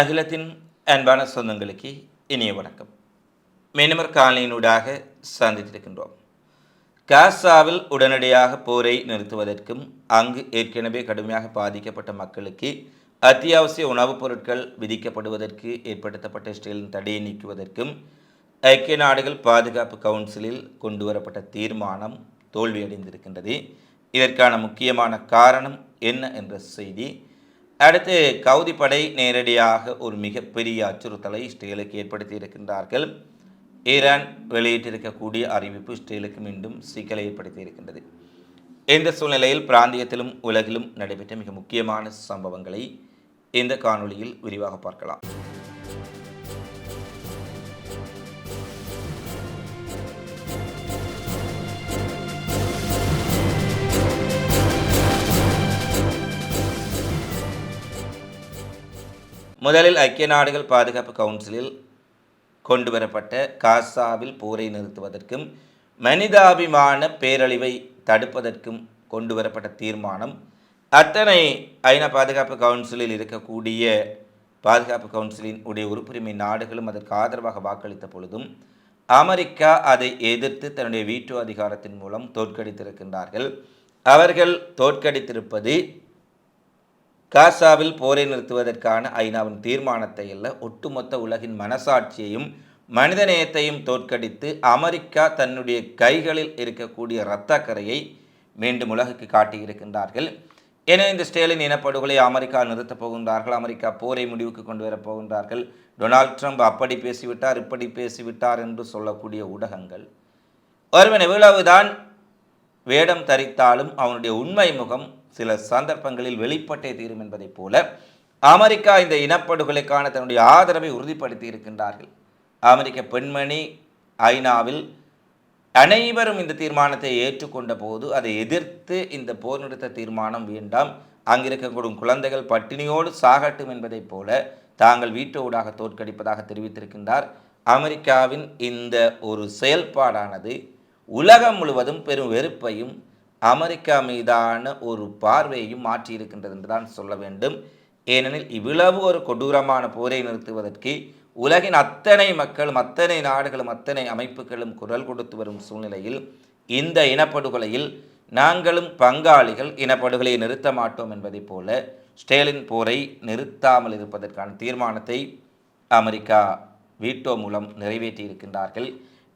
அகிலத்தின் அன்பான சொந்தங்களுக்கு இனிய வணக்கம். மினிமர் காலனியினூடாக சந்தித்திருக்கின்றோம். காசாவில் உடனடியாக போரை நிறுத்துவதற்கும் அங்கு ஏற்கனவே கடுமையாக பாதிக்கப்பட்ட மக்களுக்கு அத்தியாவசிய உணவுப் பொருட்கள் விதிக்கப்படுவதற்கு ஏற்படுத்தப்பட்ட இஸ்ரேலின் தடையை நீக்குவதற்கும் ஐக்கிய நாடுகள் பாதுகாப்பு கவுன்சிலில் கொண்டு வரப்பட்ட தீர்மானம் தோல்வியடைந்திருக்கின்றது. இதற்கான முக்கியமான காரணம் என்ன என்ற செய்தி அடுத்து கவுதி படை நேரடியாக ஒரு மிகப்பெரிய அச்சுறுத்தலை இஸ்ரேலுக்கு ஏற்படுத்தி இருக்கின்றார்கள் ஈரான் வெளியிட்டிருக்கக்கூடிய அறிவிப்பு இஸ்ரேலுக்கு மீண்டும் சிக்கலை ஏற்படுத்தி இருக்கின்றது இந்த சூழ்நிலையில் பிராந்தியத்திலும் உலகிலும் நடைபெற்ற மிக முக்கியமான சம்பவங்களை இந்த காணொளியில் விரிவாக பார்க்கலாம். முதலில் ஐக்கிய நாடுகள் பாதுகாப்பு கவுன்சிலில் கொண்டு வரப்பட்ட காசாவில் போரை நிறுத்துவதற்கும் மனிதாபிமான பேரழிவை தடுப்பதற்கும் கொண்டு வரப்பட்ட தீர்மானம் அத்தனை ஐநா பாதுகாப்பு கவுன்சிலில் இருக்கக்கூடிய பாதுகாப்பு கவுன்சிலின் உடைய உறுப்புரிமை நாடுகளும் அதற்கு ஆதரவாக வாக்களித்த பொழுதும் அமெரிக்கா அதை எதிர்த்து தன்னுடைய வீட்டு அதிகாரத்தின் மூலம் தோற்கடித்திருக்கின்றார்கள். அவர்கள் தோற்கடித்திருப்பது காசாவில் போரை நிறுத்துவதற்கான ஐநாவின் தீர்மானத்தை அல்ல ஒட்டுமொத்த உலகின் மனசாட்சியையும் மனிதநேயத்தையும் தோற்கடித்து அமெரிக்கா தன்னுடைய கைகளில் இருக்கக்கூடிய இரத்தக்கரையை மீண்டும் உலகுக்கு காட்டியிருக்கின்றார்கள். என இந்த ஸ்டேலின் இனப்படுகொலை அமெரிக்கா நிறுத்தப் போகின்றார்கள் அமெரிக்கா போரை முடிவுக்கு கொண்டு வரப் போகின்றார்கள். டொனால்ட் ட்ரம்ப் அப்படி பேசிவிட்டார் இப்படி பேசிவிட்டார் என்று சொல்லக்கூடிய ஊடகங்கள். ஒருவன் எவ்வளவுதான் வேடம் தரித்தாலும் அவனுடைய உண்மை முகம் சில சந்தர்ப்பங்களில் வெளிப்பட்டே தீரும் என்பதைப் போல அமெரிக்கா இந்த இனப்படுகொலைக்கான தன்னுடைய ஆதரவை உறுதிப்படுத்தி இருக்கின்றார்கள். அமெரிக்க பெண்மணி ஐநாவில் அனைவரும் இந்த தீர்மானத்தை ஏற்றுக்கொண்ட போது அதை எதிர்த்து இந்த போர் நிறுத்த தீர்மானம் வேண்டாம். அங்கிருக்கக்கூடும் குழந்தைகள் பட்டினியோடு சாகட்டும் என்பதைப் போல தாங்கள் வீட்டோடாக தோற்கடிப்பதாக தெரிவித்திருக்கின்றார். அமெரிக்காவின் இந்த ஒரு செயல்பாடானது உலகம் முழுவதும் பெரும் வெறுப்பையும் அமெரிக்கா மீதான ஒரு பார்வையையும் மாற்றியிருக்கின்றது என்று தான் சொல்ல வேண்டும். ஏனெனில் இவ்வளவு ஒரு கொடூரமான போரை நிறுத்துவதற்கு உலகின் அத்தனை மக்களும் அத்தனை நாடுகளும் அத்தனை அமைப்புகளும் குரல் கொடுத்து வரும் சூழ்நிலையில் இந்த இனப்படுகொலையில் நாங்களும் பங்காளிகள் இனப்படுகொலையை நிறுத்த மாட்டோம் என்பதைப் போல ஸ்டேலின் போரை நிறுத்தாமல் இருப்பதற்கான தீர்மானத்தை அமெரிக்கா வீட்டோ மூலம் நிறைவேற்றியிருக்கின்றார்கள்.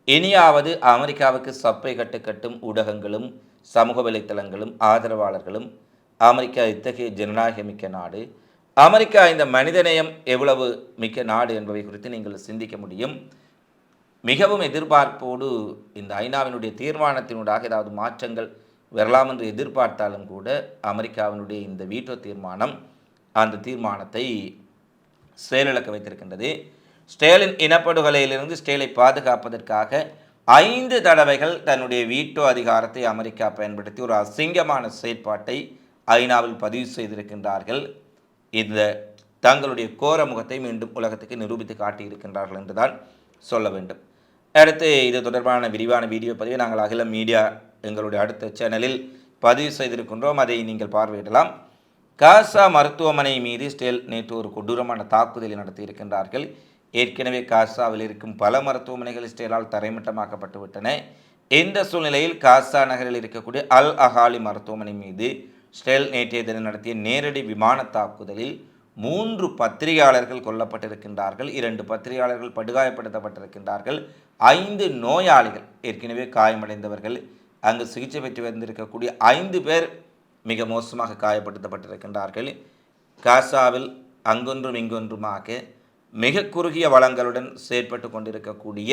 இனியாவது அமெரிக்காவுக்கு சப்பை கட்டுக்கட்டும் ஊடகங்களும் சமூக வலைத்தளங்களும் ஆதரவாளர்களும் அமெரிக்கா இத்தகைய ஜனநாயக மிக்க நாடு அமெரிக்கா இந்த மனிதநேயம் எவ்வளவு மிக்க நாடு என்பவை குறித்து நீங்கள் சிந்திக்க முடியும். மிகவும் எதிர்பார்ப்போடு இந்த ஐநாவினுடைய தீர்மானத்தினூடாக ஏதாவது மாற்றங்கள் வரலாம் என்று எதிர்பார்த்தாலும் கூட அமெரிக்காவினுடைய இந்த வீட்டோ தீர்மானம் அந்த தீர்மானத்தை செயலிழக்க வைத்திருக்கின்றது. ஸ்டேலின் இனப்படுகொலையிலிருந்து ஸ்டேலை பாதுகாப்பதற்காக ஐந்து தடவைகள் தன்னுடைய வீட்டோ அதிகாரத்தை அமெரிக்கா பயன்படுத்தி ஒரு அசிங்கமான செயற்பாட்டை ஐநாவில் பதிவு செய்திருக்கின்றார்கள். இந்த தங்களுடைய கோர முகத்தை மீண்டும் உலகத்துக்கு நிரூபித்து காட்டியிருக்கின்றார்கள் என்றுதான் சொல்ல வேண்டும். அடுத்து இது தொடர்பான விரிவான வீடியோ பதிவை நாங்கள் அகில மீடியா எங்களுடைய அடுத்த சேனலில் பதிவு செய்திருக்கின்றோம். அதை நீங்கள் பார்வையிடலாம். காசா மருத்துவமனை மீது ஸ்டேல் நேற்று ஒரு கொடூரமான தாக்குதலை நடத்தியிருக்கின்றார்கள். ஏற்கனவே காசாவில் இருக்கும் பல மருத்துவமனைகள் இஸ்ரேலால் தரைமட்டமாக்கப்பட்டு விட்டன இந்த சூழ்நிலையில் காசா நகரில் இருக்கக்கூடிய அல் அஹாலி மருத்துவமனை மீது ஸ்டெல் நேற்றைய தினம் நடத்திய நேரடி விமான தாக்குதலில் மூன்று பத்திரிகையாளர்கள் கொல்லப்பட்டிருக்கின்றார்கள் இரண்டு பத்திரிகையாளர்கள் படுகாயப்படுத்தப்பட்டிருக்கின்றார்கள் ஐந்து நோயாளிகள் ஏற்கனவே காயமடைந்தவர்கள் அங்கு சிகிச்சை பெற்று வந்திருக்கக்கூடிய ஐந்து பேர் மிக மோசமாக காயப்படுத்தப்பட்டிருக்கின்றார்கள். காசாவில் அங்கொன்றும் இங்கொன்றுமாக மிக குறுகிய வளங்களுடன் செயற்பட்டு கொண்டிருக்கக்கூடிய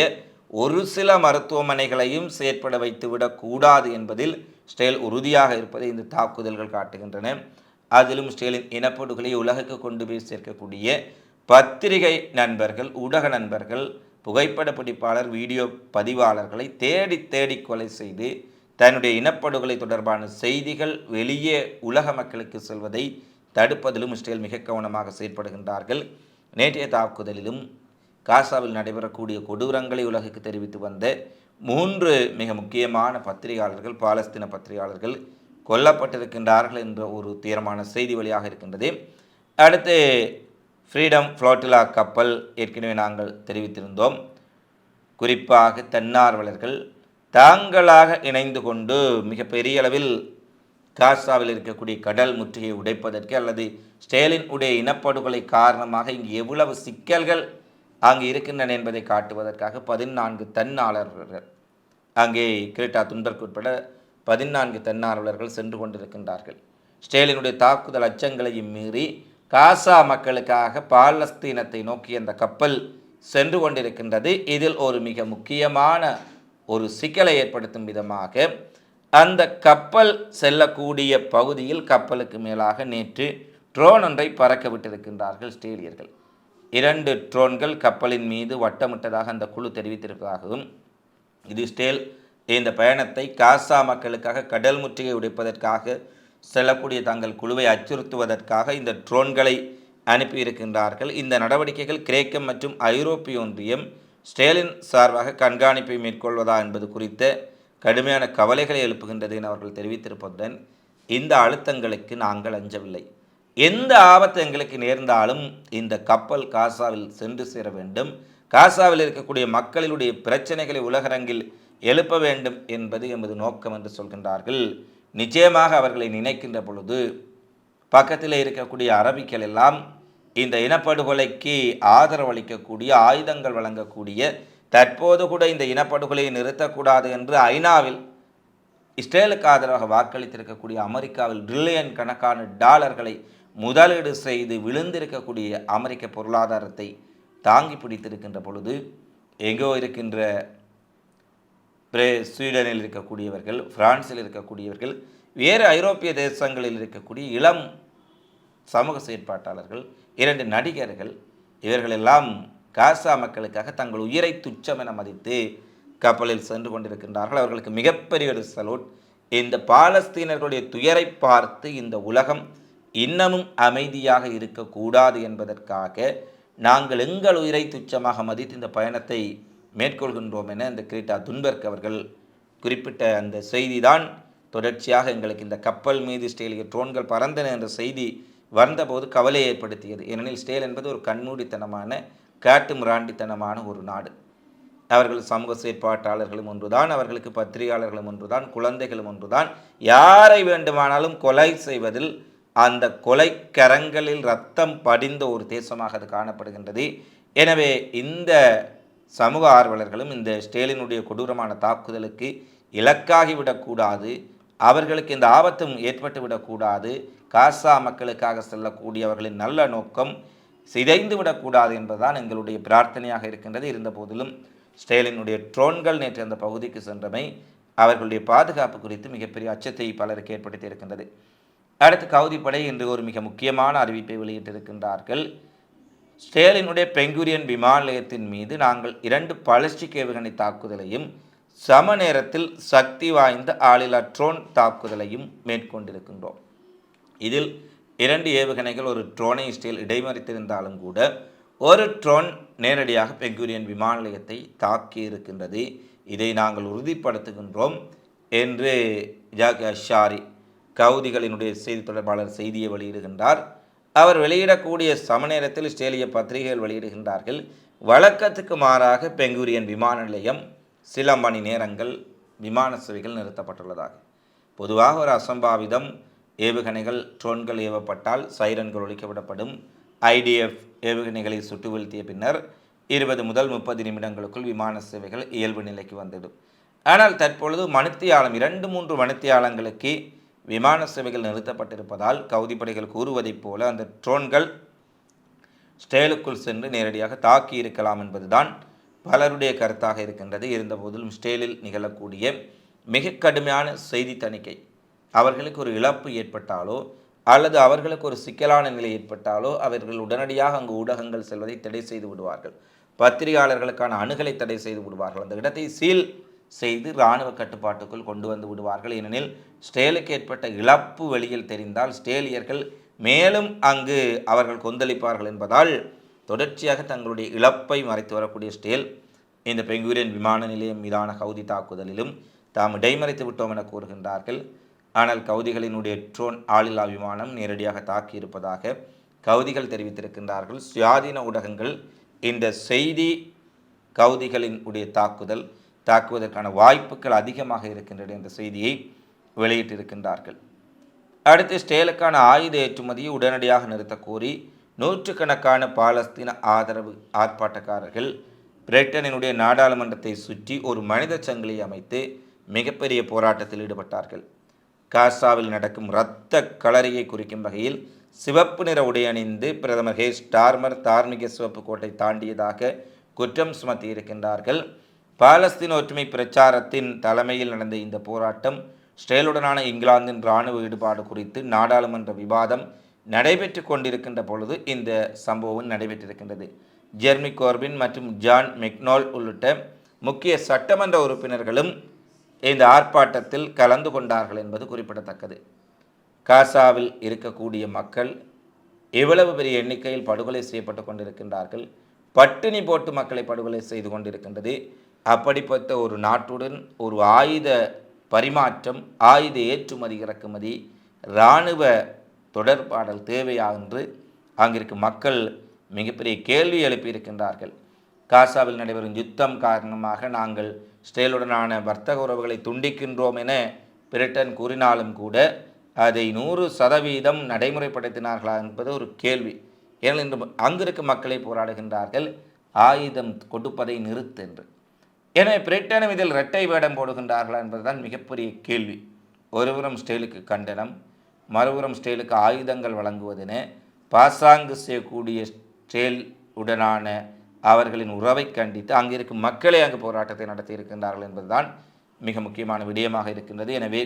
ஒரு சில மருத்துவமனைகளையும் செயற்பட வைத்துவிடக்கூடாது என்பதில் ஸ்டேல் உறுதியாக இருப்பதை இந்த தாக்குதல்கள் காட்டுகின்றன. அதிலும் ஸ்டேலின் இனப்படுகளை உலகுக்கு கொண்டு போய் சேர்க்கக்கூடிய பத்திரிகை நண்பர்கள் ஊடக நண்பர்கள் புகைப்பட பிடிப்பாளர் வீடியோ பதிவாளர்களை தேடி தேடி கொலை செய்து தன்னுடைய இனப்படுகொலை தொடர்பான செய்திகள் வெளியே உலக மக்களுக்கு செல்வதை தடுப்பதிலும் இஸ்ரேல் மிக கவனமாக செயற்படுகின்றார்கள். நேற்றைய தாக்குதலிலும் காசாவில் நடைபெறக்கூடிய கொடூரங்களை உலகுக்கு தெரிவித்து வந்த மூன்று மிக முக்கியமான பத்திரிகையாளர்கள் பாலஸ்தீன பத்திரிகையாளர்கள் கொல்லப்பட்டிருக்கின்றார்கள் என்ற ஒரு தீரமான செய்தி வழியாக இருக்கின்றது. அடுத்து ஃப்ரீடம் ஃப்ளோட்டிலா கப்பல் ஏற்கனவே நாங்கள் தெரிவித்திருந்தோம். குறிப்பாக தன்னார்வலர்கள் தாங்களாக இணைந்து கொண்டு மிக பெரிய அளவில் காசாவில் இருக்கக்கூடிய கடல் முற்றுகையை உடைப்பதற்கு அல்லது ஸ்டேலின் உடைய இனப்படுகொலை காரணமாக இங்கு எவ்வளவு சிக்கல்கள் அங்கு இருக்கின்றன என்பதை காட்டுவதற்காக பதினான்கு தன்னாளர்கள் அங்கே கிரேட்டா துண்டர்க்கு உட்பட பதினான்கு தன்னார்வலர்கள் சென்று கொண்டிருக்கின்றார்கள். ஸ்டேலினுடைய தாக்குதல் அச்சங்களையும் மீறி காசா மக்களுக்காக பாலஸ்தீனத்தை நோக்கி அந்த கப்பல் சென்று கொண்டிருக்கின்றது. இதில் ஒரு மிக முக்கியமான ஒரு சிக்கலை ஏற்படுத்தும் விதமாக அந்த கப்பல் செல்லக்கூடிய பகுதியில் கப்பலுக்கு மேலாக நேற்று ட்ரோன் ஒன்றை பறக்க விட்டிருக்கின்றார்கள் ஸ்ட்ரேலியர்கள் இரண்டு ட்ரோன்கள் கப்பலின் மீது வட்டமிட்டதாக அந்த குழு தெரிவித்திருப்பதாகவும் இது ஸ்டேல் இந்த பயணத்தை காசா மக்களுக்காக கடல் முற்றுகை உடைப்பதற்காக செல்லக்கூடிய தங்கள் குழுவை அச்சுறுத்துவதற்காக இந்த ட்ரோன்களை அனுப்பியிருக்கின்றார்கள். இந்த நடவடிக்கைகள் கிரேக்கம் மற்றும் ஐரோப்பிய ஒன்றியம் ஸ்டேலின் சார்பாக கண்காணிப்பை மேற்கொள்வதா என்பது குறித்த கடுமையான கவலைகளை எழுப்புகின்றது என அவர்கள் தெரிவித்திருப்பதுடன் இந்த அழுத்தங்களுக்கு நாங்கள் அஞ்சவில்லை. எந்த ஆபத்து எங்களுக்கு நேர்ந்தாலும் இந்த கப்பல் காசாவில் சென்று சேர வேண்டும். காசாவில் இருக்கக்கூடிய மக்களினுடைய பிரச்சனைகளை உலகரங்கில் எழுப்ப வேண்டும் என்பது எமது நோக்கம் என்று சொல்கின்றார்கள். நிச்சயமாக அவர்களை நினைக்கின்ற பொழுது பக்கத்தில் இருக்கக்கூடிய அரபிக்கள் எல்லாம் இந்த இனப்படுகொலைக்கு ஆதரவு அளிக்கக்கூடிய ஆயுதங்கள் வழங்கக்கூடிய தற்போது கூட இந்த இனப்படுகொலையை நிறுத்தக்கூடாது என்று ஐநாவில் இஸ்ரேலுக்கு ஆதரவாக வாக்களித்திருக்கக்கூடிய அமெரிக்காவில் ட்ரில்லியன் கணக்கான டாலர்களை முதலீடு செய்து விழுந்திருக்கக்கூடிய அமெரிக்க பொருளாதாரத்தை தாங்கி பிடித்திருக்கின்ற பொழுது எங்கோ இருக்கின்ற பிரே ஸ்வீடனில் இருக்கக்கூடியவர்கள் பிரான்சில் இருக்கக்கூடியவர்கள் வேறு ஐரோப்பிய தேசங்களில் இருக்கக்கூடிய இளம் சமூக செயற்பாட்டாளர்கள் இரண்டு நடிகர்கள் இவர்களெல்லாம் காசா மக்களுக்காக தங்கள் உயிரை துச்சம் என மதித்து கப்பலில் சென்று கொண்டிருக்கின்றார்கள். அவர்களுக்கு மிகப்பெரிய ஒரு சலூட். இந்த பாலஸ்தீனர்களுடைய துயரை பார்த்து இந்த உலகம் இன்னமும் அமைதியாக இருக்கக்கூடாது என்பதற்காக நாங்கள் எங்கள் உயிரை துச்சமாக மதித்து இந்த பயணத்தை மேற்கொள்கின்றோம் என இந்த கிரீட்டா துன்பர்க் அவர்கள் குறிப்பிட்ட அந்த செய்தி தான் தொடர்ச்சியாக எங்களுக்கு இந்த கப்பல் மீது ஸ்டேலிய ட்ரோன்கள் பறந்தன என்ற செய்தி வந்தபோது கவலை ஏற்படுத்தியது. ஏனெனில் ஸ்டேல் என்பது ஒரு கண்மூடித்தனமான காட்டு மிராண்டித்தனமான ஒரு நாடு. அவர்கள் சமூக செயற்பாட்டாளர்களும் ஒன்றுதான் அவர்களுக்கு பத்திரிகையாளர்களும் ஒன்றுதான் குழந்தைகளும் ஒன்றுதான். யாரை வேண்டுமானாலும் கொலை செய்வதில் அந்த கொலைக்கரங்களில் ரத்தம் படிந்த ஒரு தேசமாக அது காணப்படுகின்றது. எனவே இந்த சமூக ஆர்வலர்களும் இந்த ஸ்டேலினுடைய கொடூரமான தாக்குதலுக்கு இலக்காகிவிடக்கூடாது. அவர்களுக்கு இந்த ஆபத்தும் ஏற்பட்டு விடக்கூடாது காசா மக்களுக்காக செல்லக்கூடியவர்களின் நல்ல நோக்கம் சிதைந்து விடக்கூடாது என்பதுதான் எங்களுடைய பிரார்த்தனையாக இருக்கின்றது. இருந்த போதிலும் ஸ்டேலினுடைய ட்ரோன்கள் நேற்று அந்த பகுதிக்கு சென்றமை அவர்களுடைய பாதுகாப்பு குறித்து மிகப்பெரிய அச்சத்தை பலருக்கு ஏற்படுத்தி இருக்கின்றது. அடுத்து கவுதிப்படை இன்று ஒரு மிக முக்கியமான அறிவிப்பை வெளியிட்டிருக்கின்றார்கள். ஸ்டேலினுடைய பெங்குரியன் விமான நிலையத்தின் மீது நாங்கள் இரண்டு பலஸ்டிக் ஏவுகணை தாக்குதலையும் சம நேரத்தில் சக்தி வாய்ந்த ஆளில்லா ட்ரோன் தாக்குதலையும் மேற்கொண்டிருக்கின்றோம். இதில் இரண்டு ஏவுகணைகள் ஒரு ட்ரோனை ஸ்டேல் இடைமறித்திருந்தாலும் கூட ஒரு ட்ரோன் நேரடியாக பெங்குரியன் விமான நிலையத்தை தாக்கி இருக்கின்றது. இதை நாங்கள் உறுதிப்படுத்துகின்றோம் என்று ஜாக் அஷாரி கவுதிகளினுடைய செய்தி தொடர்பாளர் செய்தியை வெளியிடுகின்றார். அவர் வெளியிடக்கூடிய சம நேரத்தில் இஸ்ரேலிய பத்திரிகைகள் வெளியிடுகின்றார்கள். வழக்கத்துக்கு மாறாக பெங்குரியன் விமான நிலையம் சில மணி நேரங்கள் விமான சேவைகள் நிறுத்தப்பட்டுள்ளதாக. பொதுவாக ஒரு அசம்பாவிதம் ஏவுகணைகள் ட்ரோன்கள் ஏவப்பட்டால் சைரன்கள் ஒழிக்கப்படப்படும். ஐடிஎஃப் ஏவுகணைகளை சுட்டு வீழ்த்திய பின்னர் இருபது முதல் முப்பது நிமிடங்களுக்குள் விமான சேவைகள் இயல்பு நிலைக்கு வந்துவிடும் ஆனால் தற்பொழுது மணித்தியாலம் இரண்டு மூன்று மணித்தியாலங்களுக்கு விமான சேவைகள் நிறுத்தப்பட்டிருப்பதால் கவுதிப்படைகள் கூறுவதைப் போல அந்த ட்ரோன்கள் ஸ்டேலுக்குள் சென்று நேரடியாக தாக்கி இருக்கலாம் என்பதுதான் பலருடைய கருத்தாக இருக்கின்றது. இருந்தபோதிலும் ஸ்டேலில் நிகழக்கூடிய மிக கடுமையான செய்தி தணிக்கை. அவர்களுக்கு ஒரு இழப்பு ஏற்பட்டாலோ அல்லது அவர்களுக்கு ஒரு சிக்கலான நிலை ஏற்பட்டாலோ அவர்கள் உடனடியாக அங்கு ஊடகங்கள் செல்வதை தடை செய்து விடுவார்கள். பத்திரிகையாளர்களுக்கான அணுகலை தடை செய்து விடுவார்கள். அந்த இடத்தை சீல் செய்து இராணுவ கட்டுப்பாட்டுக்குள் கொண்டு வந்து விடுவார்கள். ஏனெனில் ஸ்டேலுக்கு ஏற்பட்ட இழப்பு வெளியில் தெரிந்தால் ஸ்டேலியர்கள் மேலும் அங்கு அவர்கள் கொந்தளிப்பார்கள் என்பதால் தொடர்ச்சியாக தங்களுடைய இழப்பை மறைத்து வரக்கூடிய ஸ்டேல் இந்த பெங்குரியன் விமான நிலையம் மீதான கவுதி தாக்குதலிலும் தாம் இடைமறைத்து விட்டோம் என கூறுகின்றார்கள். ஆனால் கவுதிகளினுடைய ட்ரோன் ஆளில்லா விமானம் நேரடியாக தாக்கியிருப்பதாக கவுதிகள் தெரிவித்திருக்கின்றார்கள். சுயாதீன ஊடகங்கள் இந்த செய்தி கவுதிகளின் உடைய தாக்குதல் தாக்குவதற்கான வாய்ப்புகள் அதிகமாக இருக்கின்றன என்ற செய்தியை வெளியிட்டிருக்கின்றார்கள். அடுத்து ஸ்டேலுக்கான ஆயுத ஏற்றுமதியை உடனடியாக நிறுத்தக்கோரி நூற்றுக்கணக்கான பாலஸ்தீன ஆதரவு ஆர்ப்பாட்டக்காரர்கள் பிரிட்டனினுடைய நாடாளுமன்றத்தை சுற்றி ஒரு மனித சங்கிலி அமைத்து மிகப்பெரிய போராட்டத்தில் ஈடுபட்டார்கள். காசாவில் நடக்கும் இரத்த களரியை குறிக்கும் வகையில் சிவப்பு நிற உடை அணிந்து பிரதமர் ஹே ஸ்டார்மர் தார்மீக சிவப்பு கோட்டை தாண்டியதாக குற்றம் சுமத்தியிருக்கின்றார்கள். பாலஸ்தீன் ஒற்றுமை பிரச்சாரத்தின் தலைமையில் நடந்த இந்த போராட்டம் ஸ்ரேலுடனான இங்கிலாந்தின் இராணுவ ஈடுபாடு குறித்து நாடாளுமன்ற விவாதம் நடைபெற்று கொண்டிருக்கின்ற பொழுது இந்த சம்பவம் நடைபெற்றிருக்கின்றது. ஜெர்மி கோர்பின் மற்றும் ஜான் மெக்னால் உள்ளிட்ட முக்கிய சட்டமன்ற உறுப்பினர்களும் இந்த ஆர்ப்பாட்டத்தில் கலந்து கொண்டார்கள் என்பது குறிப்பிடத்தக்கது. காசாவில் இருக்கக்கூடிய மக்கள் எவ்வளவு பெரிய எண்ணிக்கையில் படுகொலை செய்யப்பட்டு கொண்டிருக்கின்றார்கள். பட்டினி போட்டு மக்களை படுகொலை செய்து கொண்டிருக்கின்றது. அப்படிப்பட்ட ஒரு நாட்டுடன் ஒரு ஆயுத பரிமாற்றம் ஆயுத ஏற்றுமதி இறக்குமதி இராணுவ தொடர்பாடல் தேவையா என்று அங்கிருக்கு மக்கள் மிகப்பெரிய கேள்வி எழுப்பியிருக்கின்றார்கள். காசாவில் நடைபெறும் யுத்தம் காரணமாக நாங்கள் ஸ்டேலுடனான வர்த்தக உறவுகளை துண்டிக்கின்றோம் என பிரிட்டன் கூறினாலும் கூட அதை நூறு சதவீதம் நடைமுறைப்படுத்தினார்களா என்பது ஒரு கேள்வி. ஏனெனில் இன்று அங்கிருக்கும் மக்களை போராடுகின்றார்கள் ஆயுதம் கொடுப்பதை நிறுத்து என்று எனவே பிரிட்டனும் இதில் இரட்டை வேடம் போடுகின்றார்களா என்பதுதான் மிகப்பெரிய கேள்வி. ஒருபுறம் ஸ்டேலுக்கு கண்டனம் மறுபுறம் ஸ்டேலுக்கு ஆயுதங்கள் வழங்குவதென. பாசாங்கு செய்யக்கூடிய ஸ்டேல் உடனான அவர்களின் உறவை கண்டித்து அங்கிருக்கும் மக்களே அங்கு போராட்டத்தை நடத்தி இருக்கின்றார்கள் என்பதுதான் மிக முக்கியமான விடயமாக இருக்கின்றது. எனவே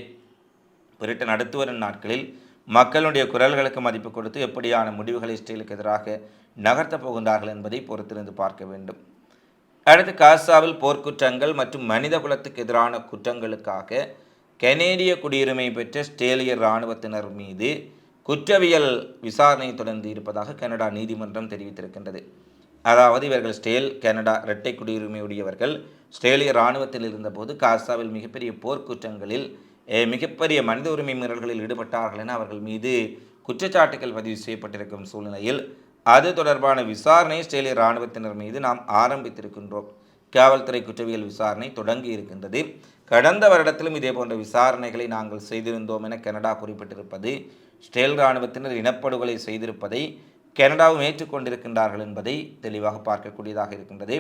பிரிட்டன் அடுத்து வரும் நாட்களில் மக்களுடைய குரல்களுக்கு மதிப்பு கொடுத்து எப்படியான முடிவுகளை இஸ்ரேலுக்கு எதிராக நகர்த்தப் போகின்றார்கள் என்பதை பொறுத்திருந்து பார்க்க வேண்டும். அடுத்து காசாவில் போர்க்குற்றங்கள் மற்றும் மனித குலத்துக்கு எதிரான குற்றங்களுக்காக கனேடிய குடியுரிமை பெற்ற ஸ்டேலிய இராணுவத்தினர் மீது குற்றவியல் விசாரணை தொடர்ந்து இருப்பதாக கனடா நீதிமன்றம் தெரிவித்திருக்கின்றது. அதாவது இவர்கள் ஸ்டேல் கனடா இரட்டை குடியுரிமையுடையவர்கள். ஸ்டேலிய இராணுவத்தில் இருந்தபோது காசாவில் மிகப்பெரிய போர்க்குற்றங்களில் மிகப்பெரிய மனித உரிமை மீறல்களில் ஈடுபட்டார்கள் என அவர்கள் மீது குற்றச்சாட்டுகள் பதிவு செய்யப்பட்டிருக்கும் சூழ்நிலையில் அது தொடர்பான விசாரணை ஸ்டேலிய இராணுவத்தினர் மீது நாம் ஆரம்பித்திருக்கின்றோம். காவல்துறை குற்றவியல் விசாரணை தொடங்கி இருக்கின்றது. கடந்த வருடத்திலும் இதே போன்ற விசாரணைகளை நாங்கள் செய்திருந்தோம் என கனடா குறிப்பிட்டிருப்பது ஸ்டேல் இராணுவத்தினர் இனப்படுகொலை செய்திருப்பதை கனடாவும் ஏற்றுக்கொண்டிருக்கின்றார்கள் என்பதை தெளிவாக பார்க்கக்கூடியதாக இருக்கின்றது.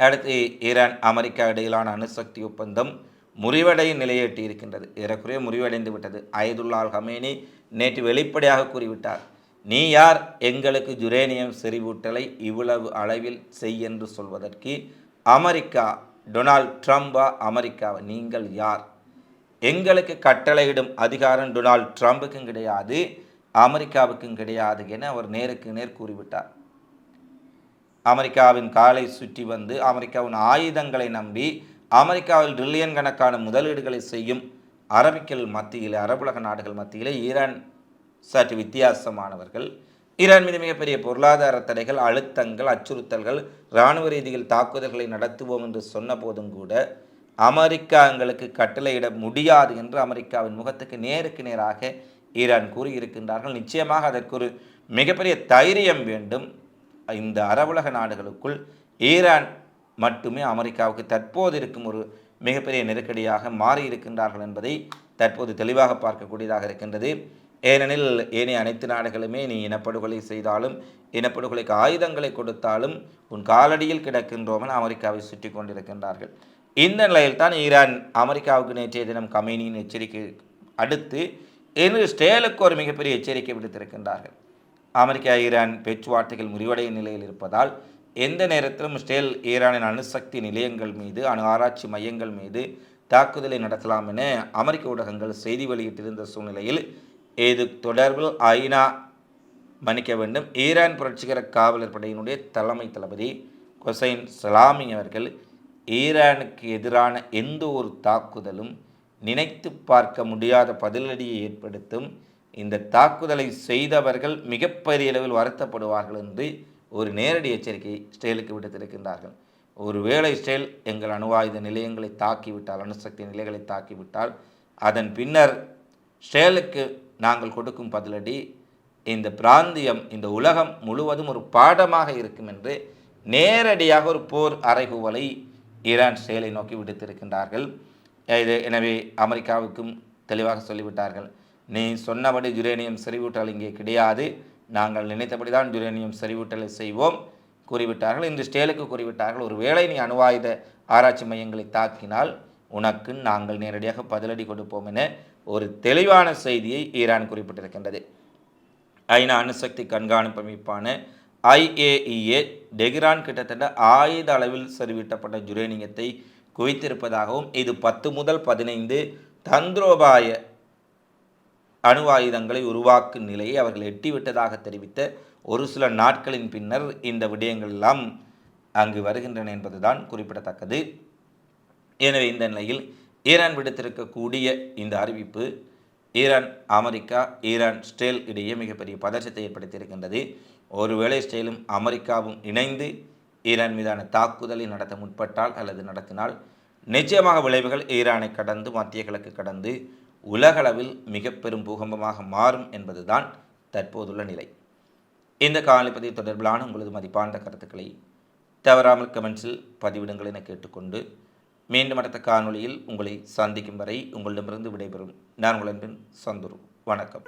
அடுத்து ஈரான் அமெரிக்கா இடையிலான அணுசக்தி ஒப்பந்தம் முறிவடையும் நிலையை இருக்கின்றது. ஏறக்குறைய முறிவடைந்து விட்டது. அயதுல்லால் ஹமேனி நேற்று வெளிப்படையாக கூறிவிட்டார் நீ யார்? எங்களுக்கு ஜுரேனியம் செறிவூட்டலை இவ்வளவு அளவில் செய் என்று சொல்வதற்கு அமெரிக்கா டொனால்ட் ட்ரம்பா அமெரிக்காவை. நீங்கள் யார்? எங்களுக்கு கட்டளையிடும் அதிகாரம் டொனால்ட் ட்ரம்புக்கும் கிடையாது. அமெரிக்காவுக்கும் கிடையாது என அவர் நேருக்கு நேர் கூறிவிட்டார். அமெரிக்காவின் காலை சுற்றி வந்து அமெரிக்காவின் ஆயுதங்களை நம்பி அமெரிக்காவில் ட்ரில்லியன் கணக்கான முதலீடுகளை செய்யும் அரபிக்கல் மத்தியில் அரபுலக நாடுகள் மத்தியிலே ஈரான் சற்று வித்தியாசமானவர்கள். ஈரான் மீது மிகப்பெரிய பொருளாதார தடைகள் அழுத்தங்கள் அச்சுறுத்தல்கள் இராணுவ ரீதியில் தாக்குதல்களை நடத்துவோம் என்று சொன்ன போதும் கூட அமெரிக்கா எங்களுக்கு கட்டளையிட முடியாது என்று அமெரிக்காவின் முகத்துக்கு நேருக்கு நேராக ஈரான் கூறியிருக்கின்றார்கள். நிச்சயமாக அதற்கு ஒரு மிகப்பெரிய தைரியம் வேண்டும். இந்த அறவுலக நாடுகளுக்குள் ஈரான் மட்டுமே அமெரிக்காவுக்கு தற்போது இருக்கும் ஒரு மிகப்பெரிய நெருக்கடியாக மாறியிருக்கின்றார்கள் என்பதை தற்போது தெளிவாக பார்க்கக்கூடியதாக இருக்கின்றது. ஏனெனில் ஏனைய அனைத்து நாடுகளுமே நீ இனப்படுகொலை செய்தாலும் இனப்படுகொலைக்கு ஆயுதங்களை கொடுத்தாலும் உன் காலடியில் கிடக்கின்றோமென அமெரிக்காவை சுற்றி கொண்டிருக்கின்றார்கள். இந்த நிலையில்தான் ஈரான் அமெரிக்காவுக்கு நேற்றைய தினம் கமேனியின் எச்சரிக்கை அடுத்து என்று ஸ்டேலுக்கு ஒரு மிகப்பெரிய எச்சரிக்கை விடுத்திருக்கின்றார்கள். அமெரிக்கா ஈரான் பேச்சுவார்த்தைகள் முறிவடைய நிலையில் இருப்பதால் எந்த நேரத்திலும் ஸ்டேல் ஈரானின் அணுசக்தி நிலையங்கள் மீது அணு ஆராய்ச்சி மையங்கள் மீது தாக்குதலை நடத்தலாம் என அமெரிக்க ஊடகங்கள் செய்தி வெளியிட்டிருந்த சூழ்நிலையில் இது தொடர்பில் ஐநா மன்னிக்க வேண்டும். ஈரான் புரட்சிகர காவலர் படையினுடைய தலைமை தளபதி கொசைன் சலாமி அவர்கள் ஈரானுக்கு எதிரான எந்த ஒரு தாக்குதலும் நினைத்து பார்க்க முடியாத பதிலடியை ஏற்படுத்தும் இந்த தாக்குதலை செய்தவர்கள் மிகப்பெரிய அளவில் வருத்தப்படுவார்கள் என்று ஒரு நேரடி எச்சரிக்கை ஸ்டேலுக்கு விடுத்திருக்கின்றார்கள். ஒருவேளை ஸ்டேல் எங்கள் அணுவாயுத நிலையங்களை தாக்கிவிட்டால் அணுசக்தி நிலையங்களை தாக்கிவிட்டால் அதன் பின்னர் ஸ்டேலுக்கு நாங்கள் கொடுக்கும் பதிலடி இந்த பிராந்தியம் இந்த உலகம் முழுவதும் ஒரு பாடமாக இருக்கும் என்று நேரடியாக ஒரு போர் அறைகூவலை ஈரான் செயலை நோக்கி விடுத்திருக்கின்றார்கள். இது எனவே அமெரிக்காவுக்கும் தெளிவாக சொல்லிவிட்டார்கள். நீ சொன்னபடி யுரேனியம் செறிவூட்டல் இங்கே கிடையாது. நாங்கள் நினைத்தபடி தான் யுரேனியம் செறிவூட்டலை செய்வோம் கூறிவிட்டார்கள். இன்று ஸ்டேலுக்கு கூறிவிட்டார்கள் ஒருவேளை நீ அணுவாயுத ஆராய்ச்சி மையங்களை தாக்கினால் உனக்கு நாங்கள் நேரடியாக பதிலடி கொடுப்போம் என ஒரு தெளிவான செய்தியை ஈரான் குறிப்பிட்டிருக்கின்றது. ஐநா அணுசக்தி கண்காணிப்பு அமைப்பான ஐஏஇஏ டெஹ்ரான் கிட்டத்தட்ட ஆயுத அளவில் செறிவிட்டப்பட்ட யுரேனியத்தை குவித்திருப்பதாகவும் இது பத்து முதல் பதினைந்து தந்திரோபாய அணு ஆயுதங்களை உருவாக்கும் நிலையை அவர்கள் எட்டிவிட்டதாக தெரிவித்த ஒரு சில நாட்களின் பின்னர் இந்த விடயங்கள் எல்லாம் அங்கு வருகின்றன என்பதுதான் குறிப்பிடத்தக்கது. எனவே இந்த நிலையில் ஈரான் விடுத்திருக்கக்கூடிய இந்த அறிவிப்பு ஈரான் அமெரிக்கா ஈரான் ஸ்டேல் இடையே மிகப்பெரிய பதற்றத்தை ஏற்படுத்தியிருக்கின்றது. ஒருவேளை ஸ்டேலும் அமெரிக்காவும் இணைந்து ஈரான் மீதான தாக்குதலை நடத்த முற்பட்டால் அல்லது நடத்தினால் நிச்சயமாக விளைவுகள் ஈரானை கடந்து மத்திய கிழக்கு கடந்து உலகளவில் மிக பெரும் பூகம்பமாக மாறும் என்பதுதான் தற்போதுள்ள நிலை. இந்த காலிப்பதிவு தொடர்பிலான உங்களது மதிப்பான கருத்துக்களை தவறாமல் கமெண்ட்ஸில் பதிவிடுங்கள் என கேட்டுக்கொண்டு மீண்டும் அடுத்த காணொளியில் உங்களை சந்திக்கும் வரை உங்களிடமிருந்து விடைபெறும். நான் உங்கள் அன்பின் சந்துரு. வணக்கம்.